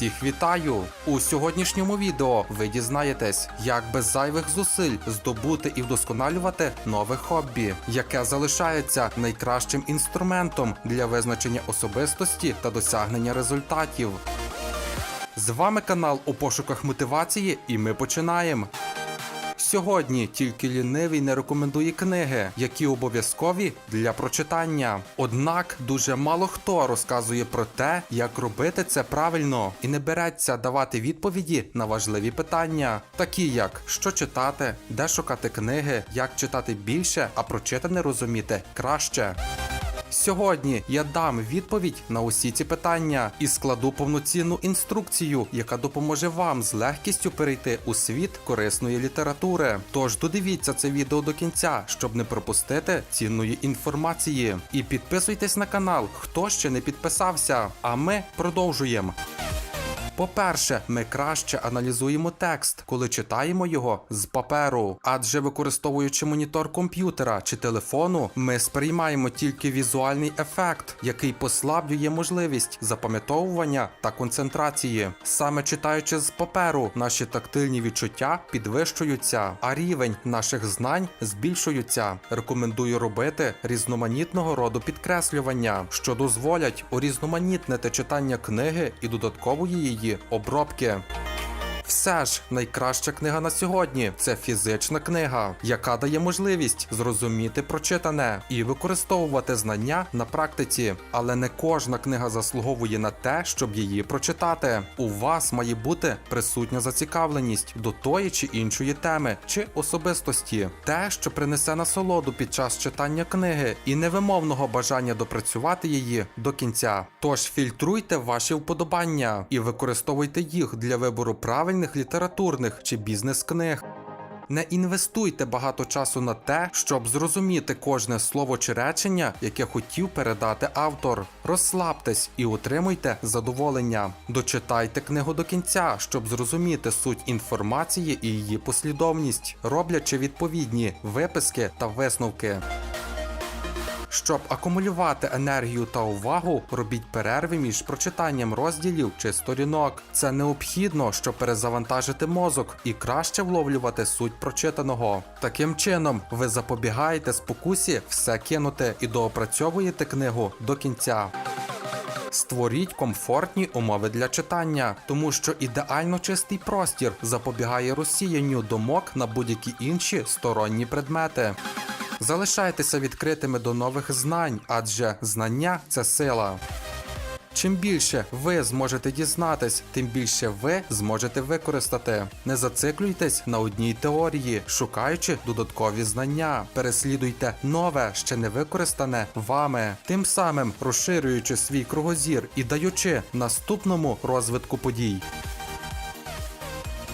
Всіх вітаю! У сьогоднішньому відео ви дізнаєтесь, як без зайвих зусиль здобути і вдосконалювати нове хобі, яке залишається найкращим інструментом для визначення особистості та досягнення результатів. З вами канал у пошуках мотивації, і ми починаємо. Сьогодні тільки лінивий не рекомендує книги, які обов'язкові для прочитання. Однак дуже мало хто розказує про те, як робити це правильно, і не береться давати відповіді на важливі питання, такі як що читати, де шукати книги, як читати більше, а прочитане розуміти краще. Сьогодні я дам відповідь на усі ці питання і складу повноцінну інструкцію, яка допоможе вам з легкістю перейти у світ корисної літератури. Тож додивіться це відео до кінця, щоб не пропустити цінної інформації. І підписуйтесь на канал, хто ще не підписався. А ми продовжуємо. По-перше, ми краще аналізуємо текст, коли читаємо його з паперу, адже використовуючи монітор комп'ютера чи телефону, ми сприймаємо тільки візуальний ефект, який послаблює можливість запам'ятовування та концентрації. Саме читаючи з паперу, наші тактильні відчуття підвищуються, а рівень наших знань збільшується. Рекомендую робити різноманітного роду підкреслювання, що дозволять урізноманітнити читання книги і додаткової її обробки. Все ж найкраща книга на сьогодні це фізична книга, яка дає можливість зрозуміти прочитане і використовувати знання на практиці. Але не кожна книга заслуговує на те, щоб її прочитати. У вас має бути присутня зацікавленість до тої чи іншої теми чи особистості, те, що принесе насолоду під час читання книги, і невимовного бажання допрацювати її до кінця. Тож фільтруйте ваші вподобання і використовуйте їх для вибору правильних літературних чи бізнес-книг. Не інвестуйте багато часу на те, щоб зрозуміти кожне слово чи речення, яке хотів передати автор. Розслабтесь і отримуйте задоволення. Дочитайте книгу до кінця, щоб зрозуміти суть інформації і її послідовність, роблячи відповідні виписки та висновки. Щоб акумулювати енергію та увагу, робіть перерви між прочитанням розділів чи сторінок. Це необхідно, щоб перезавантажити мозок і краще вловлювати суть прочитаного. Таким чином, ви запобігаєте спокусі все кинути і доопрацьовуєте книгу до кінця. Створіть комфортні умови для читання, тому що ідеально чистий простір запобігає розсіянню думок на будь-які інші сторонні предмети. Залишайтеся відкритими до нових знань, адже знання це сила. Чим більше ви зможете дізнатись, тим більше ви зможете використати. Не зациклюйтесь на одній теорії, шукаючи додаткові знання. Переслідуйте нове, ще не використане вами, тим самим розширюючи свій кругозір і даючи наступному розвитку подій.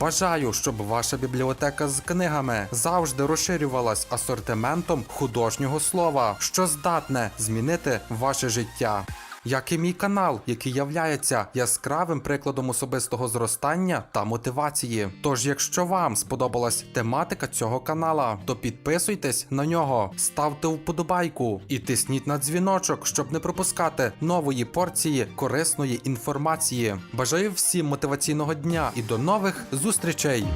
Бажаю, щоб ваша бібліотека з книгами завжди розширювалась асортиментом художнього слова, що здатне змінити ваше життя. Як і мій канал, який являється яскравим прикладом особистого зростання та мотивації. Тож, якщо вам сподобалась тематика цього канала, то підписуйтесь на нього, ставте вподобайку і тисніть на дзвіночок, щоб не пропускати нової порції корисної інформації. Бажаю всім мотиваційного дня і до нових зустрічей!